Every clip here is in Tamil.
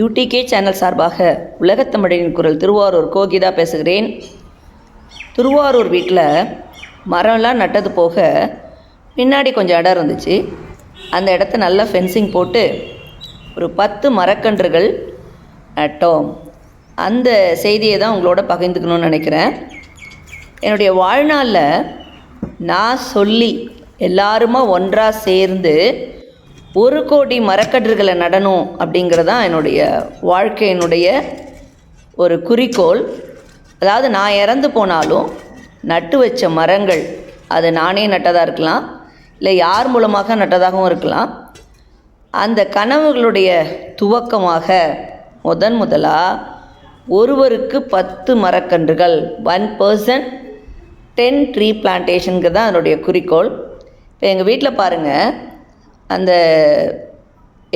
யூடிகே சேனல் சார்பாக உலகத்தமிழரின் குரல் திருவாரூர் கோகிதா பேசுகிறேன். திருவாரூர் வீட்டில் மரம்லாம் நட்டது போக பின்னாடி கொஞ்சம் இடம் இருந்துச்சு. அந்த இடத்த நல்லா ஃபென்சிங் போட்டு ஒரு பத்து மரக்கன்றுகள் நட்டோம். அந்த செய்தியை தான் உங்களோட பகிர்ந்துக்கணும்னு நினைக்கிறேன். என்னுடைய வாழ்நாளில் நான் சொல்லி எல்லாருமா ஒன்றாக சேர்ந்து ஒரு கோடி மரக்கன்றுகளை நடணும் அப்படிங்கிறது தான் என்னுடைய வாழ்க்கையினுடைய ஒரு குறிக்கோள். அதாவது நான் இறந்து போனாலும் நட்டு வச்ச மரங்கள் அது நானே நட்டதாக இருக்கலாம் இல்லை யார் மூலமாக நட்டதாகவும் இருக்கலாம். அந்த கனவுகளுடைய துவக்கமாக முதன் முதலாக ஒருவருக்கு பத்து மரக்கன்றுகள் ஒன் பர்சன் டென் ட்ரீ பிளான்டேஷனுக்கு தான் அதனுடைய குறிக்கோள். இப்போ எங்கள் வீட்டில் பாருங்கள் அந்த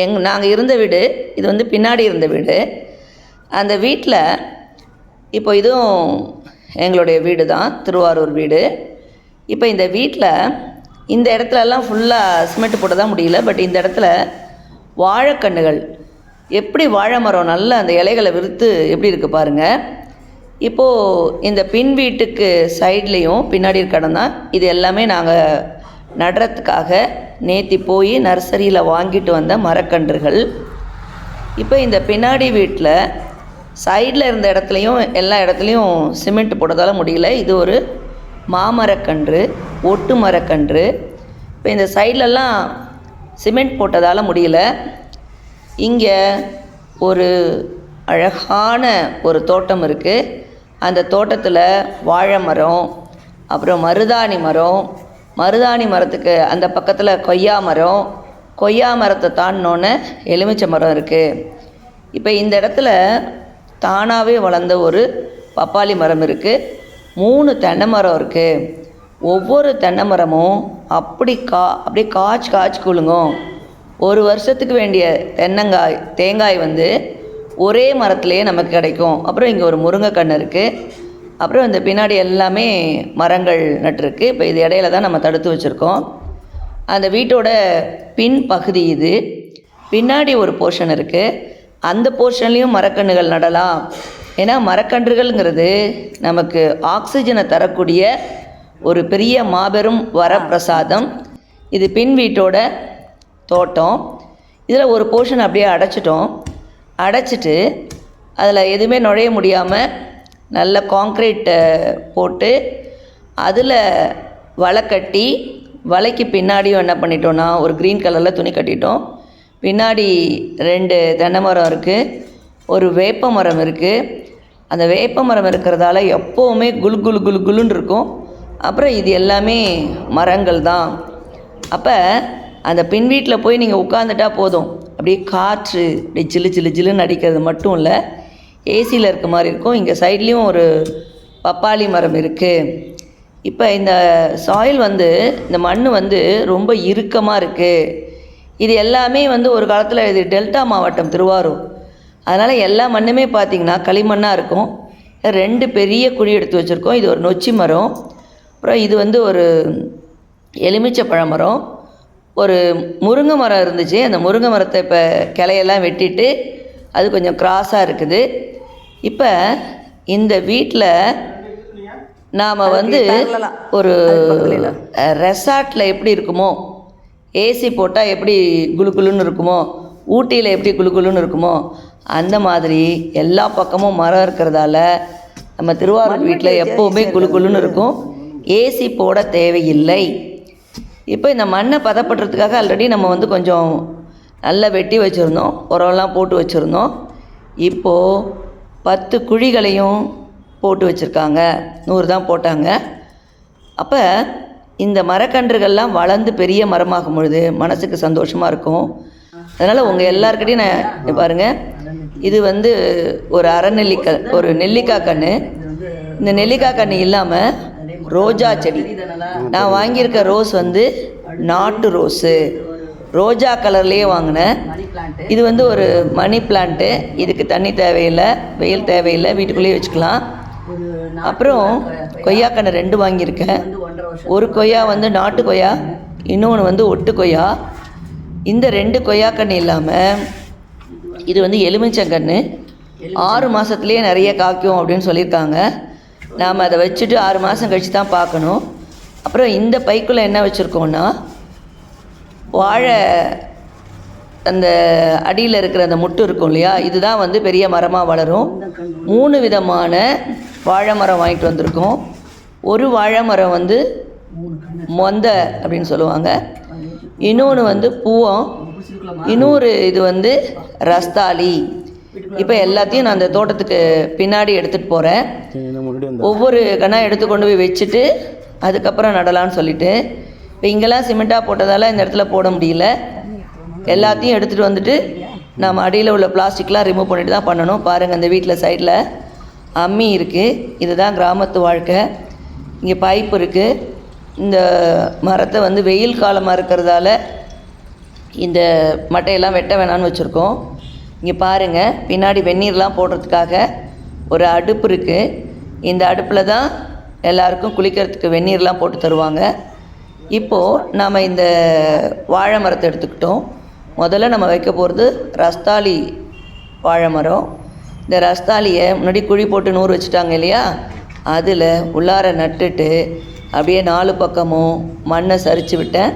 எங் நாங்கள் இருந்த வீடு இது வந்து பின்னாடி இருந்த வீடு. அந்த வீட்டில் இப்போ இதுவும் எங்களுடைய வீடு தான் திருவாரூர் வீடு. இப்போ இந்த வீட்டில் இந்த இடத்துலலாம் ஃபுல்லாக சிமெண்ட் போட்டு தான் முடியல பட் இந்த இடத்துல வாழைக்கன்றுகள் எப்படி வாழை மரம் நல்லா அந்த இலைகளை விரித்து எப்படி இருக்குது பாருங்கள் இப்போது இந்த பின் வீட்டுக்கு சைட்லேயும் பின்னாடி இருக்க இடம் தான். இது எல்லாமே நாங்கள் நடுறதுக்காக நேத்தி போய் நர்சரியில் வாங்கிட்டு வந்த மரக்கன்றுகள். இப்போ இந்த பின்னாடி வீட்டில் சைடில் இருந்த இடத்துலையும் எல்லா இடத்துலையும் சிமெண்ட் போட்டதால் முடியல. இது ஒரு மாமரக்கன்று ஒட்டு மரக்கன்று. இப்போ இந்த சைட்லலாம் சிமெண்ட் போட்டதால் முடியல. இங்கே ஒரு அழகான ஒரு தோட்டம் இருக்குது அந்த தோட்டத்தில் வாழை மரம் அப்புறம் மருதாணி மரம் மருதாணி மரத்துக்கு அந்த பக்கத்தில் கொய்யா மரம் கொய்யா மரத்தை தாண்டினோன்னு எலுமிச்சை மரம் இருக்குது இப்போ இந்த இடத்துல தானாகவே வளர்ந்த ஒரு பப்பாளி மரம் இருக்குது மூணு தென்னை மரம் இருக்குது ஒவ்வொரு தென்னை மரமும் அப்படி கா அப்படியே காய்ச்சி காய்ச்சி குலுங்கும். ஒரு வருஷத்துக்கு வேண்டிய தென்னங்காய் தேங்காய் வந்து ஒரே மரத்துலேயே நமக்கு கிடைக்கும். அப்புறம் இங்கே ஒரு முருங்கைக்கன்று இருக்குது அப்புறம் இந்த பின்னாடி எல்லாமே மரங்கள் நட்டிருக்கு. இப்போ இது இடையில தான் நம்ம தடுத்து வச்சுருக்கோம். அந்த வீட்டோட பின் பகுதி இது. பின்னாடி ஒரு போர்ஷன் இருக்குது அந்த போர்ஷன்லேயும் மரக்கன்றுகள் நடலாம். ஏன்னா மரக்கன்றுகள்ங்கிறது நமக்கு ஆக்சிஜனை தரக்கூடிய ஒரு பெரிய மாபெரும் வரப்பிரசாதம். இது பின் வீட்டோட தோட்டம். இதில் ஒரு போர்ஷன் அப்படியே அடைச்சிட்டோம். அடைச்சிட்டு அதில் எதுவுமே நுழைய முடியாமல் நல்ல காங்க்ரீட்டை போட்டு அதில் வலை கட்டி வலைக்கு பின்னாடியும் என்ன பண்ணிட்டோன்னா ஒரு க்ரீன் கலரில் துணி கட்டிட்டோம். பின்னாடி ரெண்டு தென்னை மரம் இருக்குது ஒரு வேப்ப மரம் இருக்குது அந்த வேப்ப மரம் இருக்கிறதால எப்போவுமே குலு குலு குலு குலுன்னு இருக்கும். அப்புறம் இது எல்லாமே மரங்கள் தான். அப்போ அந்த பின் வீட்டில் போய் நீங்கள் உட்காந்துட்டா போதும். அப்படியே காற்று அப்படியே ஜிலு ஜிலு ஜிலுன்னு அடிக்கிறது மட்டும் இல்லை. ஏசியில் இருக்க மாதிரி இருக்கும். இங்கே சைட்லேயும் ஒரு பப்பாளி மரம் இருக்குது இப்போ இந்த சாயில் வந்து இந்த மண் வந்து ரொம்ப இறுக்கமாக இருக்குது இது எல்லாமே வந்து ஒரு காலத்தில் இது டெல்டா மாவட்டம் திருவாரூர். அதனால் எல்லா மண்ணுமே பார்த்திங்கன்னா களிமண்ணாக இருக்கும். ரெண்டு பெரிய குழி எடுத்து வச்சுருக்கோம். இது ஒரு நொச்சி மரம். அப்புறம் இது வந்து ஒரு எலுமிச்சை பழ மரம். ஒரு முருங்கை மரம் இருந்துச்சு. அந்த முருங்கை மரத்தை இப்போ கிளையெல்லாம் வெட்டிட்டு அது கொஞ்சம் கிராஸாக இருக்குது. இப்போ இந்த வீட்டில் நாம் வந்து ஒரு ரெசார்ட்டில் எப்படி இருக்குமோ ஏசி போட்டால் எப்படி குளு குளுன்னு இருக்குமோ ஊட்டியில் எப்படி குளு குளுன்னு இருக்குமோ அந்த மாதிரி எல்லா பக்கமும் மரம் இருக்கிறதால நம்ம திருவாரூர் வீட்டில் எப்போவுமே குளு குளுன்னு இருக்கும். ஏசி போட தேவையில்லை. இப்போ இந்த மண்ணை பதப்படுறதுக்காக ஆல்ரெடி நம்ம வந்து கொஞ்சம் நல்லா வெட்டி வச்சுருந்தோம். உரம்லாம் போட்டு வச்சுருந்தோம். இப்போது பத்து குழிகளையும் போட்டு வச்சுருக்காங்க. நூறு தான் போட்டாங்க. அப்போ இந்த மரக்கன்றுகள்லாம் வளர்ந்து பெரிய மரமாகும் பொழுது மனசுக்கு சந்தோஷமாக இருக்கும். அதனால் உங்கள் எல்லாருக்கிட்டையும் நான் பாருங்கள் பாருங்க. இது வந்து ஒரு அறநெல்லிக்கல் ஒரு நெல்லிக்காய் கன்று இந்த நெல்லிக்காய் கன்று இல்லாமல் ரோஜா செடி. நான் வாங்கியிருக்க ரோஸ் வந்து நாட்டு ரோஸு. ரோஜா கலர்லேயே வாங்கினேன் இது வந்து ஒரு மணி பிளான்ட்டு இதுக்கு தண்ணி தேவையில்லை வெயில் தேவையில்லை வீட்டுக்குள்ளேயே வச்சுக்கலாம். அப்புறம் கொய்யாக்கன்று ரெண்டு வாங்கியிருக்கேன். ஒரு கொய்யா வந்து நாட்டு கொய்யா இன்னொன்று வந்து ஒட்டு கொய்யா. இந்த ரெண்டு கொய்யாக்கன்று இல்லாமல் இது வந்து எலுமிச்சங்கன்று ஆறு மாதத்துலேயே நிறைய காய்க்கும் அப்படின்னு சொல்லியிருக்காங்க. நாம் அதை வச்சுட்டு ஆறு மாதம் கழித்து தான் பார்க்கணும். அப்புறம் இந்த பைக்குள்ளே என்ன வச்சுருக்கோன்னா வாழை அந்த அடியில் இருக்கிற அந்த முட்டு இருக்கும் இல்லையா? இதுதான் வந்து பெரிய மரமாக வளரும். மூணு விதமான வாழை மரம் வாங்கிட்டு வந்திருக்கோம். ஒரு வாழை மரம் வந்து மொந்த அப்படின்னு சொல்லுவாங்க. இன்னொன்று வந்து பூவம். இன்னொரு இது வந்து ரஸ்தாளி. இப்போ எல்லாத்தையும் நான் அந்த தோட்டத்துக்கு பின்னாடி எடுத்துகிட்டு போகிறேன் ஒவ்வொரு கணா எடுத்து கொண்டு போய் வச்சுட்டு அதுக்கப்புறம் நடலான்னு சொல்லிட்டு இப்போ இங்கெல்லாம் சிமெண்ட்டாக போட்டதால் இந்த இடத்துல போட முடியல. எல்லாத்தையும் எடுத்துகிட்டு வந்துட்டு நம்ம அடியில் உள்ள பிளாஸ்டிக்லாம் ரிமூவ் பண்ணிட்டு தான் பண்ணணும். பாருங்கள் இந்த வீட்டில் சைடில் அம்மி இருக்குது இதுதான் கிராமத்து வாழ்க்கை. இங்கே பைப் இருக்குது இந்த மரத்தை வந்து வெயில் காலமாக இருக்கிறதால இந்த மட்டையெல்லாம் வெட்ட வேணாம்னு வச்சுருக்கோம். இங்கே பாருங்கள் பின்னாடி வெந்நீர்லாம் போடுறதுக்காக ஒரு அடுப்பு இருக்குது இந்த அடுப்பில் தான் எல்லாருக்கும் குளிக்கிறதுக்கு வெந்நீர்லாம் போட்டு தருவாங்க. இப்போது நாம் இந்த வாழை மரத்தை எடுத்துக்கிட்டோம். முதல்ல நம்ம வைக்க போகிறது ரஸ்தாளி வாழை மரம் இந்த ரஸ்தாளியை முன்னாடி குழி போட்டு நூறு வச்சுட்டாங்க இல்லையா? அதில் உள்ளார நட்டுட்டு அப்படியே நாலு பக்கமும் மண்ணை சரித்து விட்டேன்.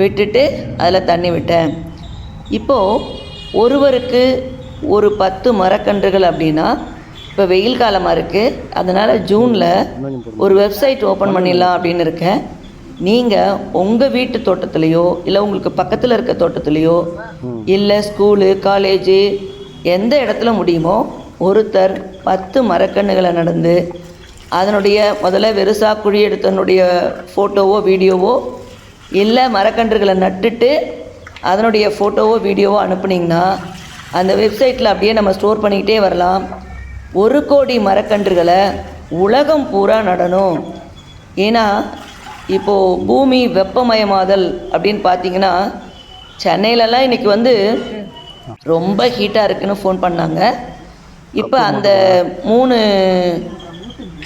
விட்டுட்டு அதில் தண்ணி விட்டேன். இப்போது ஒருவருக்கு ஒரு பத்து மரக்கன்றுகள் அப்படின்னா இப்போ வெயில் காலமாக இருக்குது அதனால் ஜூனில் ஒரு வெப்சைட் ஓப்பன் பண்ணிடலாம் அப்படின்னு இருக்கேன். நீங்கள் உங்கள் வீட்டு தோட்டத்துலேயோ இல்லை உங்களுக்கு பக்கத்தில் இருக்க தோட்டத்துலேயோ இல்லை ஸ்கூலு காலேஜு எந்த இடத்துல முடியுமோ ஒருத்தர் பத்து மரக்கன்றுகளை நடந்து அதனுடைய முதல்ல வெறுசா குழி எடுத்தனுடைய ஃபோட்டோவோ வீடியோவோ இல்லை மரக்கன்றுகளை நட்டுட்டு அதனுடைய ஃபோட்டோவோ வீடியோவோ அனுப்புனீங்கன்னா அந்த வெப்சைட்டில் அப்படியே நம்ம ஸ்டோர் பண்ணிக்கிட்டே வரலாம். ஒரு கோடி மரக்கன்றுகளை உலகம் பூரா நடணும். ஏன்னா இப்போது பூமி வெப்பமயமாதல் அப்படின்னு பார்த்தீங்கன்னா சென்னையிலலாம் இன்றைக்கி வந்து ரொம்ப ஹீட்டாக இருக்குன்னு ஃபோன் பண்ணாங்க. இப்போ அந்த மூணு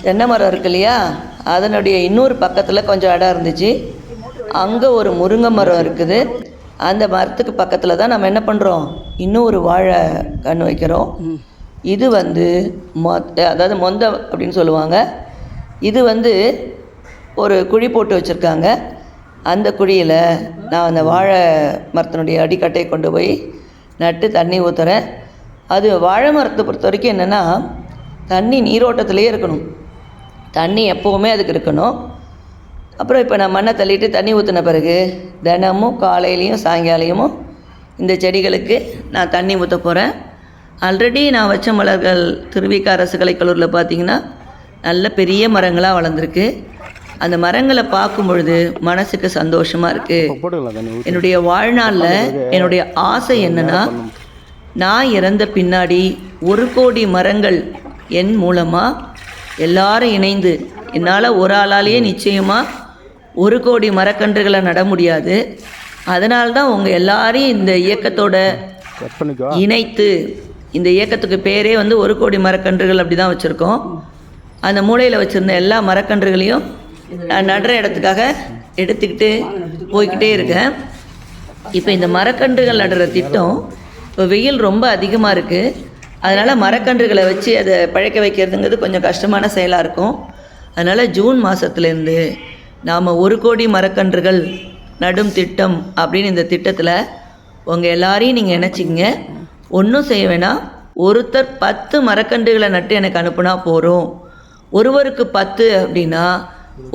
தென்னை மரம் இருக்கு இல்லையா அதனுடைய இன்னொரு பக்கத்தில் கொஞ்சம் இடம் இருந்துச்சு. அங்கே ஒரு முருங்கை மரம் இருக்குது. அந்த மரத்துக்கு பக்கத்தில் தான் நம்ம என்ன பண்ணுறோம் இன்னும் ஒரு வாழை கன்று வைக்கிறோம். இது வந்து மொ அதாவது மொந்த அப்படின்னு சொல்லுவாங்க. இது வந்து ஒரு குழி போட்டு வச்சுருக்காங்க. அந்த குழியில் நான் அந்த வாழை மரத்தினுடைய அடிக்கட்டையை கொண்டு போய் நட்டு தண்ணி ஊற்றுறேன் அது வாழை மரத்தை பொறுத்த வரைக்கும் என்னென்னா தண்ணி நீரோட்டத்திலே இருக்கணும். தண்ணி எப்போவுமே அதுக்கு இருக்கணும். அப்புறம் இப்போ நான் மண்ணை தள்ளிட்டு தண்ணி ஊற்றின பிறகு தினமும் காலையிலையும் சாயங்காலையும் இந்த செடிகளுக்கு நான் தண்ணி ஊற்ற போகிறேன் ஆல்ரெடி நான் வச்ச மலர்கள் திருவிக அரசு கலைக்கல்லூரில் பார்த்திங்கன்னா நல்ல பெரிய மரங்களாக வளர்ந்துருக்கு. அந்த மரங்களை பார்க்கும் பொழுது மனசுக்கு சந்தோஷமாக இருக்குது என்னுடைய வாழ்நாளில் என்னுடைய ஆசை என்னன்னா நான் இறந்த பின்னாடி ஒரு கோடி மரங்கள் என் மூலமாக எல்லாரும் இணைந்து என்னால் ஒரு ஆளாலேயே நிச்சயமாக ஒரு கோடி மரக்கன்றுகளை நட முடியாது. அதனால தான் உங்கள் எல்லாரையும் இந்த இயக்கத்தோட இணைத்து இந்த இயக்கத்துக்கு பேரே வந்து ஒரு கோடி மரக்கன்றுகள் அப்படி தான் வச்சுருக்கோம். அந்த மூலையில் வச்சுருந்த எல்லா மரக்கன்றுகளையும் நான் நடுற இடத்துக்காக எடுத்துக்கிட்டு போய்கிட்டே இருக்கேன். இப்போ இந்த மரக்கன்றுகள் நடுற திட்டம் இப்போ வெயில் ரொம்ப அதிகமாக இருக்குது அதனால் மரக்கன்றுகளை வச்சு அதை பழைக்க வைக்கிறதுங்கிறது கொஞ்சம் கஷ்டமான செயலாக இருக்கும். அதனால் ஜூன் மாதத்துலேருந்து நாம் ஒரு கோடி மரக்கன்றுகள் நடும் திட்டம் அப்படின்னு இந்த திட்டத்தில் உங்கள் எல்லாரையும் நீங்கள் நினச்சிங்க ஒன்றும் செய்ய வேணாம். ஒருத்தர் பத்து மரக்கன்றுகளை நட்டு எனக்கு அனுப்புனா போகிறோம் ஒருவருக்கு பத்து அப்படின்னா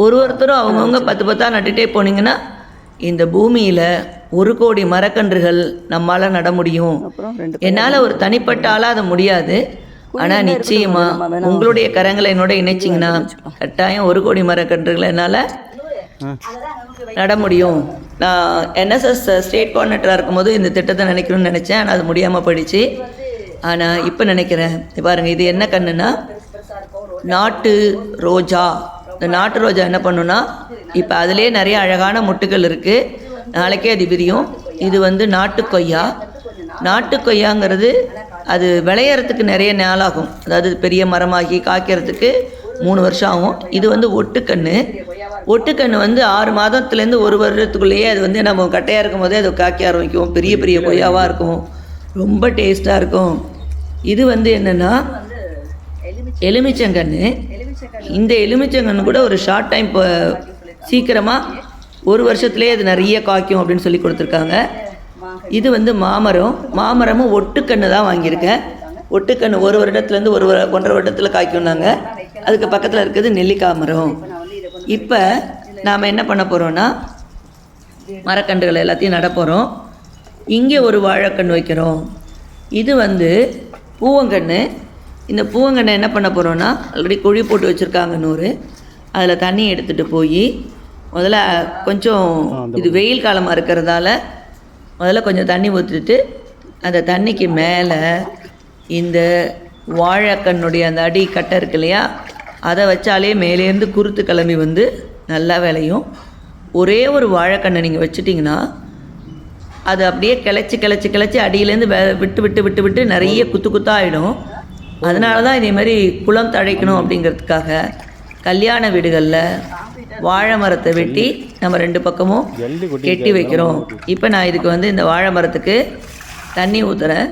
ஒரு ஒருத்தரும் அவங்கவுங்க பத்து பத்தாக நட்டுட்டே போனீங்கன்னா இந்த பூமியில் ஒரு கோடி மரக்கன்றுகள் நம்மால் நட முடியும். என்னால் ஒரு தனிப்பட்ட ஆளாக அது முடியாது. ஆனால் நிச்சயமாக உங்களுடைய கரங்களை என்னோட இணைச்சிங்கன்னா கட்டாயம் ஒரு கோடி மரக்கன்றுகளை என்னால் நட முடியும். நான் என்எஸ்எஸ் ஸ்டேட் கோஆர்டினேட்டராக இருக்கும்போது இந்த திட்டத்தை நினைக்கணும்னு நினச்சேன். ஆனால் அது முடியாமல் போயிடுச்சு. ஆனால் இப்போ நினைக்கிறேன். பாருங்கள் இது என்ன கண்ணுன்னா நாட்டு ரோஜா. இந்த நாட்டு ரோஜா என்ன பண்ணுன்னா இப்போ அதுலேயே நிறைய அழகான முட்டுகள் இருக்குது நாளைக்கே அது விரியும். இது வந்து நாட்டு கொய்யா. நாட்டு கொய்யாங்கிறது அது விளையறதுக்கு நிறைய நாளாகும். அதாவது பெரிய மரமாகி காய்க்கிறதுக்கு மூணு வருஷம் ஆகும். இது வந்து ஒட்டுக்கன்று ஒட்டுக்கன்று வந்து ஆறு மாதத்துலேருந்து ஒரு வருடத்துக்குள்ளேயே அது வந்து நம்ம கட்டையாக இருக்கும் போதே அது காய்க்க ஆரம்பிக்கும். பெரிய பெரிய கொய்யாவாக இருக்கும். ரொம்ப டேஸ்ட்டாக இருக்கும். இது வந்து என்னென்னா எலுமிச்சங்கன்று இந்த எலுமிச்சங்கன்று கூட ஒரு ஷார்ட் டைம் இப்போ சீக்கிரமாக ஒரு வருஷத்துலேயே அது நிறைய காய்க்கும் அப்படின்னு சொல்லி கொடுத்துருக்காங்க. இது வந்து மாமரம். மாமரமும் ஒட்டுக்கன்று தான் வாங்கியிருக்கேன். ஒட்டுக்கன்று ஒரு வருடத்துலேருந்து ஒரு ஒன்றரை வருடத்தில் காய்க்கும்னாங்க. அதுக்கு பக்கத்தில் இருக்கிறது நெல்லிக்காய் மரம். இப்போ நாம் என்ன பண்ண போகிறோன்னா மரக்கன்றுகள் எல்லாத்தையும் நட போகிறோம் இங்கே ஒரு வாழைக்கன்று வைக்கிறோம். இது வந்து பூவங்கன்று இந்த பூவங்கன்னை என்ன பண்ண போகிறோன்னா ஆல்ரெடி குழி போட்டு வச்சுருக்காங்க நூறு. அதில் தண்ணி எடுத்துகிட்டு போய் முதல்ல கொஞ்சம் இது வெயில் காலமாக இருக்கிறதால முதல்ல கொஞ்சம் தண்ணி ஊற்றிட்டு அந்த தண்ணிக்கு மேலே இந்த வாழைக்கண்ணுடைய அந்த அடி கட்டை இருக்கு இல்லையா அதை வச்சாலே மேலேருந்து குருத்து கிளம்பி வந்து நல்லா விளையும். ஒரே ஒரு வாழைக்கண்ணை நீங்கள் வச்சிட்டிங்கன்னா அது அப்படியே கிளச்சி கிளச்சி கிளச்சி அடியிலேருந்து விட்டு விட்டு விட்டு விட்டு நிறைய குத்து குத்தாயிடும் அதனால தான் இதே மாதிரி குளம் தழைக்கணும் அப்படிங்கிறதுக்காக கல்யாண வீடுகளில் வாழை மரத்தை வெட்டி நம்ம ரெண்டு பக்கமும் கெட்டி வைக்கிறோம். இப்போ நான் இதுக்கு வந்து இந்த வாழை மரத்துக்கு தண்ணி ஊற்றுறேன்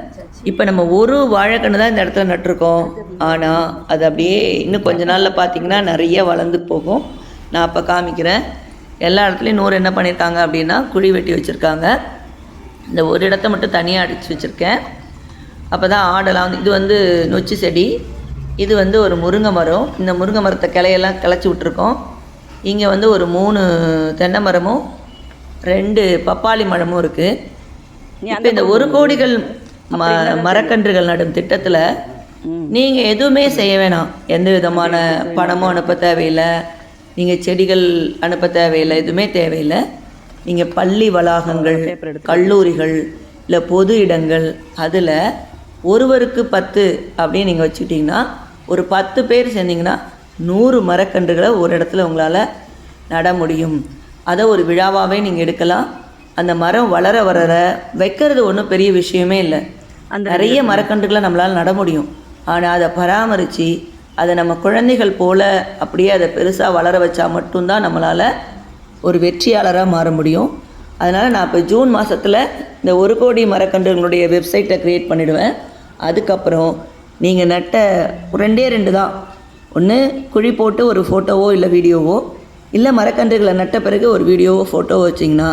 இப்போ நம்ம ஒரு வாழைக்கன்று தான் இந்த இடத்துல நட்டிருக்கோம். ஆனால் அது அப்படியே இன்னும் கொஞ்ச நாளில் பார்த்தீங்கன்னா நிறைய வளர்ந்து போகும். நான் அப்போ காமிக்கிறேன். எல்லா இடத்துலையும் நூறு என்ன பண்ணியிருக்காங்க அப்படின்னா குழி வெட்டி வச்சுருக்காங்க. இந்த ஒரு இடத்த மட்டும் தனியாக அடித்து வச்சுருக்கேன். அப்போ தான் ஆடெல்லாம் வந்து இது வந்து நொச்சி செடி. இது வந்து ஒரு முருங்கை மரம். இந்த முருங்கை மரத்தை கிளையெல்லாம் கிளச்சி விட்ருக்கோம் இங்கே வந்து ஒரு மூணு தென்னை மரமும் ரெண்டு பப்பாளி மரமும் இருக்குது இப்போ இந்த ஒரு கோடிகள் ம மரக்கன்றுகள் நடும் திட்டத்தில் நீங்கள் எதுவுமே செய்ய வேணாம். எந்த விதமான பணமும் அனுப்ப தேவையில்லை. நீங்கள் செடிகள் அனுப்ப தேவையில்லை. எதுவுமே தேவையில்லை. நீங்கள் பள்ளி வளாகங்கள் கல்லூரிகள் இல்லை பொது இடங்கள் அதில் ஒருவருக்கு பத்து அப்படின்னு நீங்கள் வச்சுக்கிட்டிங்கன்னா ஒரு பத்து பேர் சேர்ந்தீங்கன்னா நூறு மரக்கன்றுகளை ஒரு இடத்துல உங்களால் நட முடியும். அதை ஒரு விழாவாகவே நீங்கள் எடுக்கலாம். அந்த மரம் வளர வளர வைக்கிறது ஒன்றும் பெரிய விஷயமே இல்லை. நிறைய மரக்கன்றுகளை நம்மளால் நட முடியும். ஆனால் அதை பராமரித்து அதை நம்ம குழந்தைகள் போல அப்படியே அதை பெருசாக வளர வச்சா மட்டும்தான் நம்மளால் ஒரு வெற்றியாளராக மாற முடியும். அதனால் நான் இப்போ ஜூன் மாதத்தில் இந்த ஒரு கோடி மரக்கன்றுகளுடைய வெப்சைட்டை க்ரியேட் பண்ணிவிடுவேன் அதுக்கப்புறம் நீங்கள் நட்ட ரெண்டே ரெண்டு தான். ஒன்று குழி போட்டு ஒரு ஃபோட்டோவோ இல்லை வீடியோவோ இல்லை மரக்கன்றுகளை நட்ட பிறகு ஒரு வீடியோவோ ஃபோட்டோவோ வச்சிங்கன்னா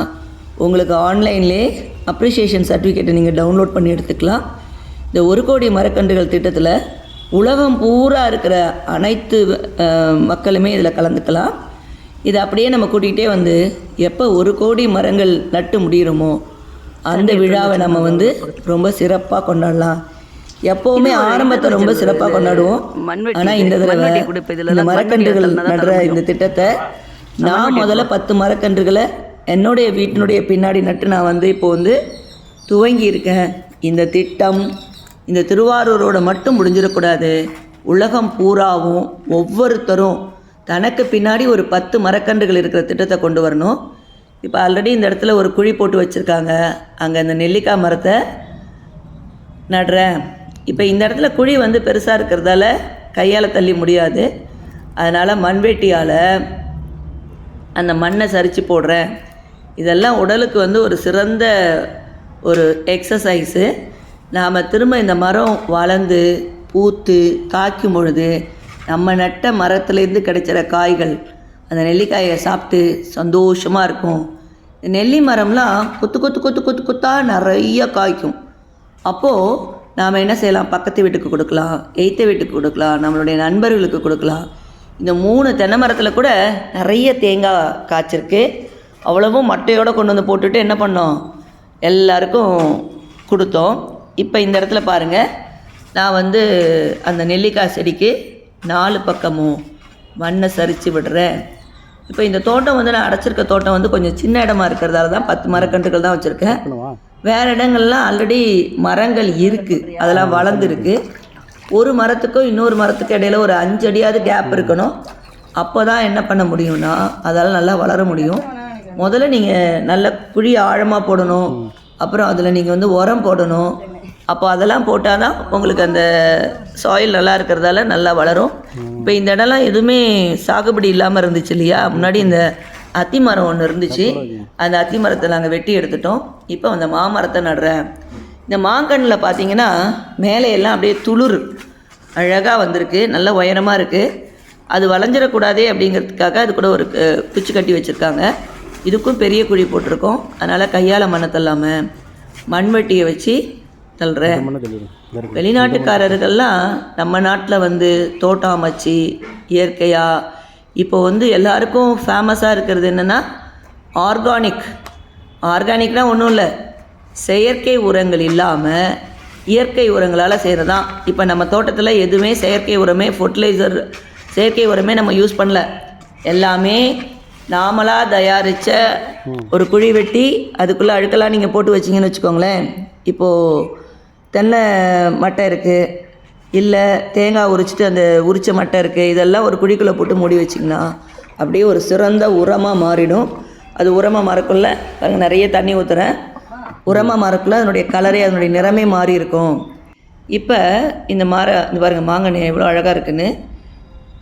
உங்களுக்கு ஆன்லைன்லேயே அப்ரிஷியேஷன் சர்டிஃபிகேட்டை நீங்கள் டவுன்லோட் பண்ணி எடுத்துக்கலாம். இந்த ஒரு கோடி மரக்கன்றுகள் திட்டத்தில் உலகம் பூரா இருக்கிற அனைத்து மக்களுமே இதில் கலந்துக்கலாம். இதை அப்படியே நம்ம கூட்டிகிட்டே வந்து எப்போ ஒரு கோடி மரங்கள் நட்டு முடிகிறோமோ அந்த விழாவை நம்ம வந்து ரொம்ப சிறப்பாக கொண்டாடலாம். எப்போவுமே ஆரம்பத்தை ரொம்ப சிறப்பாக கொண்டாடுவோம். ஆனால் இந்த தடவை இந்த மரக்கன்றுகள் நடுற இந்த திட்டத்தை நான் முதல்ல பத்து மரக்கன்றுகளை என்னுடைய வீட்டினுடைய பின்னாடி நட்டு நான் வந்து இப்போ வந்து துவங்கி இருக்கேன். இந்த திட்டம் இந்த திருவாரூரோட மட்டும் முடிஞ்சிடக்கூடாது. உலகம் பூராவும் ஒவ்வொருத்தரும் தனக்கு பின்னாடி ஒரு பத்து மரக்கன்றுகள் இருக்கிற திட்டத்தை கொண்டு வரணும். இப்போ ஆல்ரெடி இந்த இடத்துல ஒரு குழி போட்டு வச்சுருக்காங்க. அங்கே இந்த நெல்லிக்காய் மரத்தை நடுறேன். இப்போ இந்த இடத்துல குழி வந்து பெருசாக இருக்கிறதால கையால் தள்ளி முடியாது. அதனால் மண்வெட்டியால் அந்த மண்ணை சரித்து போடுறேன். இதெல்லாம் உடலுக்கு வந்து ஒரு சிறந்த ஒரு எக்ஸசைஸு நாம் திரும்ப இந்த மரம் வளர்ந்து பூத்து காய்க்கும் பொழுது நம்ம நட்ட மரத்துலேருந்து கிடைச்சிற காய்கள் அந்த நெல்லிக்காயை சாப்பிட்டு சந்தோஷமாக இருக்கும். நெல்லி மரம்லாம் கொத்து கொத்து கொத்து கொத்து கொத்தாக நிறைய காய்க்கும். அப்போது நாம் என்ன செய்யலாம்? பக்கத்து வீட்டுக்கு கொடுக்கலாம் எய்த்த வீட்டுக்கு கொடுக்கலாம் நம்மளுடைய நண்பர்களுக்கு கொடுக்கலாம். இந்த மூணு தென்னை மரத்தில் கூட நிறைய தேங்காய் காய்ச்சிருக்கு. அவ்வளவும் மட்டையோடு கொண்டு வந்து போட்டுட்டு என்ன பண்ணோம்? எல்லாருக்கும் கொடுத்தோம். இப்போ இந்த இடத்துல பாருங்கள் நான் வந்து அந்த நெல்லிக்காய் செடிக்கு நாலு பக்கமும் மண்ணை சரித்து விடுறேன். இப்போ இந்த தோட்டம் வந்து நான் அடைச்சிருக்க தோட்டம் வந்து கொஞ்சம் சின்ன இடமா இருக்கிறதால தான் பத்து மரக்கன்றுகள் தான் வச்சுருக்கேன். வேறு இடங்கள்லாம் ஆல்ரெடி மரங்கள் இருக்குது அதெல்லாம் வளர்ந்துருக்கு. ஒரு மரத்துக்கும் இன்னொரு மரத்துக்கும் இடையில ஒரு அஞ்சு அடியாவது கேப் இருக்கணும். அப்போ தான் என்ன பண்ண முடியும்னா அதால் நல்லா வளர முடியும். முதல்ல நீங்கள் நல்ல குழி ஆழமாக போடணும். அப்புறம் அதில் நீங்கள் வந்து உரம் போடணும். அப்போ அதெல்லாம் போட்டால் தான் உங்களுக்கு அந்த சாயில் நல்லா இருக்கிறதால நல்லா வளரும். இப்போ இந்த இடம்லாம் எதுவுமே சாகுபடி இல்லாமல் இருந்துச்சு இல்லையா? முன்னாடி இந்த அத்தி மரம் ஒன்று இருந்துச்சு. அந்த அத்தி மரத்தை நாங்கள் வெட்டி எடுத்துட்டோம். இப்போ அந்த மாமரத்தை நடுறேன். இந்த மாங்கண்ணில் பார்த்தீங்கன்னா மேலே எல்லாம் அப்படியே துளிர் அழகாக வந்திருக்கு. நல்ல உயரமாக இருக்குது அது வளைஞ்சிடக்கூடாதே அப்படிங்கிறதுக்காக அது கூட ஒரு குச்சி கட்டி வச்சுருக்காங்க. இதுக்கும் பெரிய குழி போட்டிருக்கோம். அதனால் கையால் மண்ணை தள்ளாமல் மண்வெட்டியை வச்சு இருக்கு. வெளிநாட்டுக்காரர்கள்லாம் நம்ம நாட்டில் வந்து தோட்டம் அமைச்சு இயற்கையாக இப்போ வந்து எல்லாருக்கும் ஃபேமஸாக இருக்கிறது என்னென்னா ஆர்கானிக் ஆர்கானிக்னால் ஒன்றும் இல்லை. செயற்கை உரங்கள் இல்லாமல் இயற்கை உரங்களால் செய்கிறதான் இப்போ நம்ம தோட்டத்தில் எதுவுமே செயற்கை உரமே ஃபர்டிலைசர் செயற்கை உரமே நம்ம யூஸ் பண்ணல. எல்லாமே நாமளாக தயாரித்த ஒரு குழி வெட்டி அதுக்குள்ளே அழுக்கெல்லாம் நீங்கள் போட்டு வச்சிங்கன்னு வச்சுக்கோங்களேன். இப்போது தென்னை மட்டை இருக்குது இல்லை தேங்காய் உரிச்சிட்டு அந்த உரித்த மட்டை இருக்குது இதெல்லாம் ஒரு குழிக்குள்ளே போட்டு மூடி வச்சிங்கன்னா அப்படியே ஒரு சிறந்த உரமாக மாறிடும். அது உரமாக மறக்குள்ள பாருங்க நிறைய தண்ணி ஊற்றுறேன் உரமாக மறக்குள்ள அதனுடைய கலரே அதனுடைய நிறமே மாறி இருக்கும். இப்போ இந்த மர இந்த பாருங்கள் மாங்கனி எவ்வளோ அழகாக இருக்குன்னு.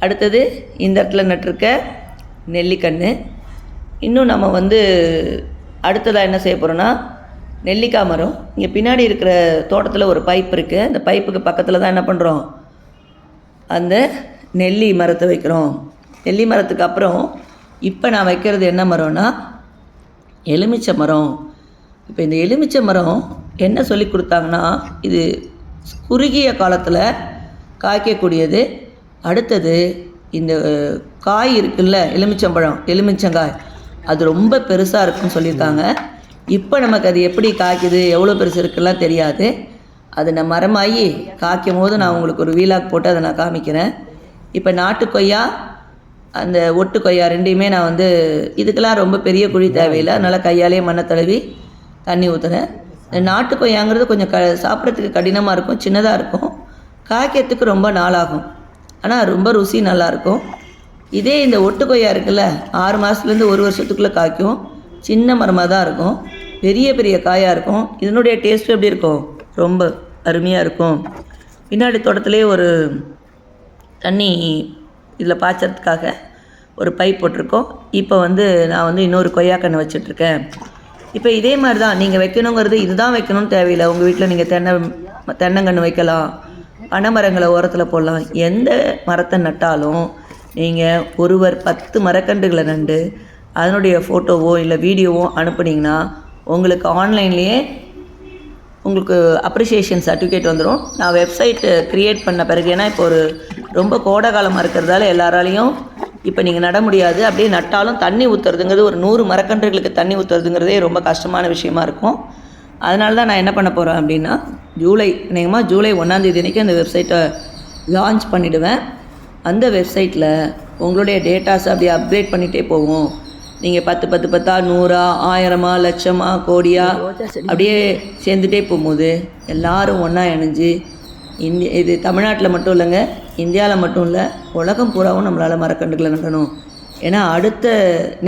அடுத்தது இந்த இடத்துல நட்டிருக்க நெல்லிக்கன்று இன்னும் நம்ம வந்து அடுத்ததாக என்ன செய்ய போகிறோன்னா நெல்லிக்காய் மரம். இங்கே பின்னாடி இருக்கிற தோட்டத்தில் ஒரு பைப் இருக்குது அந்த பைப்புக்கு பக்கத்தில் தான் என்ன பண்ணுறோம் அந்த நெல்லி மரத்தை வைக்கிறோம். நெல்லி மரத்துக்கு அப்புறம் இப்போ நான் வைக்கிறது என்ன மரம்னா எலுமிச்சை மரம். இப்போ இந்த எலுமிச்சை மரம் என்ன சொல்லி கொடுத்தாங்கன்னா இது குறுகிய காலத்தில் காய்க்கக்கூடியது. அடுத்தது இந்த காய் இருக்குல்ல எலுமிச்சம்பழம் எலுமிச்சங்காய். அது ரொம்ப பெருசாக இருக்குன்னு சொல்லியிருக்காங்க. இப்போ நமக்கு அது எப்படி காய்க்குது எவ்வளோ பெருசு இருக்குலாம் தெரியாது. அது நான் மரமாகி காய்க்கும் போது நான் உங்களுக்கு ஒரு வீலாக் போட்டு அதை நான் காமிக்கிறேன். இப்போ நாட்டு கொய்யா அந்த ஒட்டு கொய்யா ரெண்டையுமே நான் வந்து இதுக்கெல்லாம் ரொம்ப பெரிய குழி தேவையில்லை. அதனால் கையாலேயே மண்ணை தடவி தண்ணி ஊற்றுறேன் இந்த நாட்டு கொய்யாங்கிறது கொஞ்சம் க சாப்பிட்றதுக்கு கடினமாக இருக்கும் சின்னதாக இருக்கும். காய்க்கிறதுக்கு ரொம்ப நாளாகும். ஆனால் ரொம்ப ருசி நல்லாயிருக்கும். இதே இந்த ஒட்டு கொய்யா இருக்குல்ல ஆறு மாதத்துலேருந்து ஒரு வருஷத்துக்குள்ளே காய்க்கும். சின்ன மரமாக தான் இருக்கும். பெரிய பெரிய காயாக இருக்கும். இதனுடைய டேஸ்ட் எப்படி இருக்கும்? ரொம்ப அருமையாக இருக்கும். பின்னாடி தோட்டத்திலே ஒரு தண்ணி இதில் பாய்ச்சறதுக்காக ஒரு பைப் போட்டிருக்கோம். இப்போ வந்து நான் வந்து இன்னொரு கொய்யாக்கன்று வச்சிட்ருக்கேன். இப்போ இதே மாதிரி தான் நீங்கள் வைக்கணுங்கிறது இதுதான் வைக்கணும்னு தேவையில்லை. உங்கள் வீட்டில் நீங்கள் தென்னை தென்னங்கன்று வைக்கலாம். பனைமரங்களை ஓரத்தில் போடலாம். எந்த மரத்தை நட்டாலும் நீங்கள் ஒருவர் பத்து மரக்கன்றுகளை நண்டு அதனுடைய ஃபோட்டோவோ இல்லை வீடியோவோ அனுப்புனீங்கன்னா உங்களுக்கு ஆன்லைன்லேயே உங்களுக்கு அப்ரிசியேஷன் சர்டிஃபிகேட் வந்துடும் நான் வெப்சைட்டு க்ரியேட் பண்ண பிறகு ஏன்னா இப்போ ஒரு ரொம்ப கோடை காலமாக இருக்கிறதால எல்லாராலையும் இப்போ நீங்கள் நட முடியாது. அப்படியே நட்டாலும் தண்ணி ஊற்றுறதுங்கிறது ஒரு நூறு மரக்கன்றுகளுக்கு தண்ணி ஊற்றுறதுங்கிறதே ரொம்ப கஷ்டமான விஷயமா இருக்கும். அதனால தான் நான் என்ன பண்ண போகிறேன் அப்படின்னா ஜூலை அநேகமாக ஜூலை ஒன்றாந்தேதி அன்றைக்கி அந்த வெப்சைட்டை லான்ச் பண்ணிவிடுவேன் அந்த வெப்சைட்டில் உங்களுடைய டேட்டாஸை அப்படியே அப்கிரேட் பண்ணிகிட்டே போவோம். நீங்கள் பத்து பத்து பத்தா நூறா ஆயிரமா லட்சமா கோடியா அப்படியே சேர்ந்துட்டே போகும்போது எல்லாரும் ஒன்றா இணைஞ்சு இந்திய இது தமிழ்நாட்டில் மட்டும் இல்லைங்க இந்தியாவில் மட்டும் இல்லை உலகம் பூராவும் நம்மளால் மரக்கண்டுகளை நடணும் ஏன்னா அடுத்த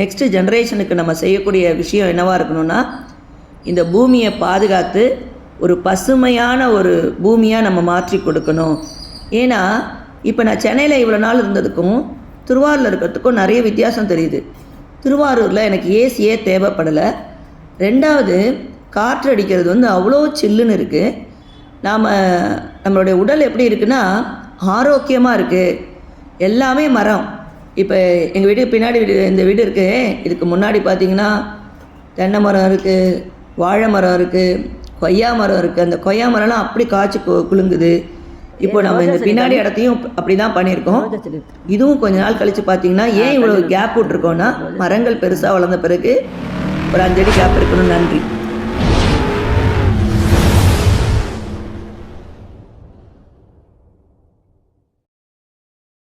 நெக்ஸ்ட்டு ஜென்ரேஷனுக்கு நம்ம செய்யக்கூடிய விஷயம் என்னவாக இருக்கணும்னா இந்த பூமியை பாதுகாத்து ஒரு பசுமையான ஒரு பூமியாக நம்ம மாற்றி கொடுக்கணும். ஏன்னா இப்போ நான் சென்னையில் இவ்வளோ நாள் இருந்ததுக்கும் திருவாரூரில் இருக்கிறதுக்கும் நிறைய வித்தியாசம் தெரியுது. திருவாரூரில் எனக்கு ஏசியே தேவைப்படலை. ரெண்டாவது காற்று அடிக்கிறது வந்து அவ்வளோ சில்லுன்னு இருக்குது நாம் நம்மளுடைய உடல் எப்படி இருக்குன்னா ஆரோக்கியமாக இருக்குது எல்லாமே மரம். இப்போ எங்கள் வீட்டுக்கு பின்னாடி வீடு இந்த வீடு இருக்குது இதுக்கு முன்னாடி பார்த்தீங்கன்னா தென்னை மரம் இருக்குது வாழை மரம் இருக்குது கொய்யா மரம் இருக்குது அந்த கொய்யா மரம்லாம் அப்படி காய்ச்சி கு- குலுங்குது. இப்போ நம்ம இந்த பின்னாடி இடத்தையும் அப்படி தான். பண்ணியிருக்கோம் இதுவும் கொஞ்ச நாள் கழித்து பார்த்தீங்கன்னா ஏன் இவ்வளோ கேப் விட்ருக்கோன்னா மரங்கள் பெருசாக வளர்ந்த பிறகு ஒரு அஞ்சடி கேப் இருக்கணும். நன்றி.